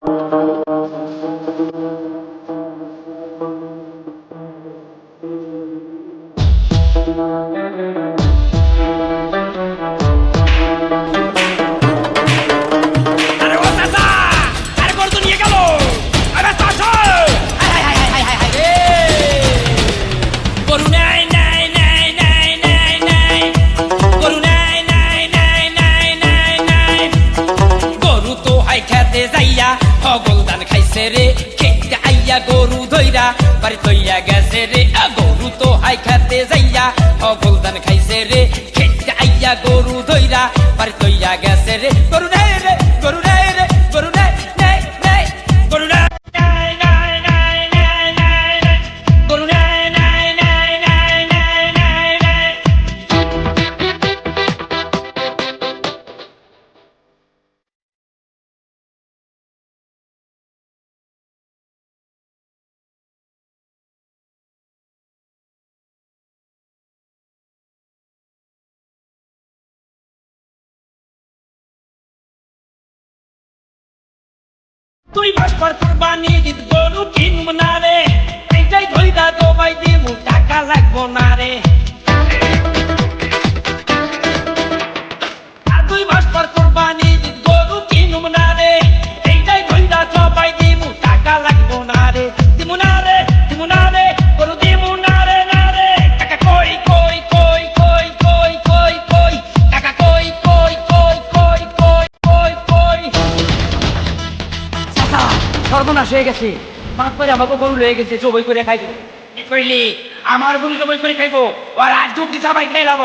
Thank you. খাইছে রে খেতে আইয়া গরু ধইরা, বাড়ি তৈয়া গেছে রে গরু তো হাই খাতে যাইয়া হগল দান খাইছে রে খেতে আইয়া গরু ধইরা, বাড়ি তৈয়া গেছে রে গরু তুই বাস পর কুরবানি দিত গরু কিনব না রে। এইটাই ধরিদা দবাই দিব টাকা লাগবো না রে। সর্বনাশ হয়ে গেছে। মাছ করে, আমাকে গরু লয়ে গেছে চবই করে খাইবো। কইলি আমার গরু জবাই করে খাইবো আর আজ দুটি সবাই খাইলাম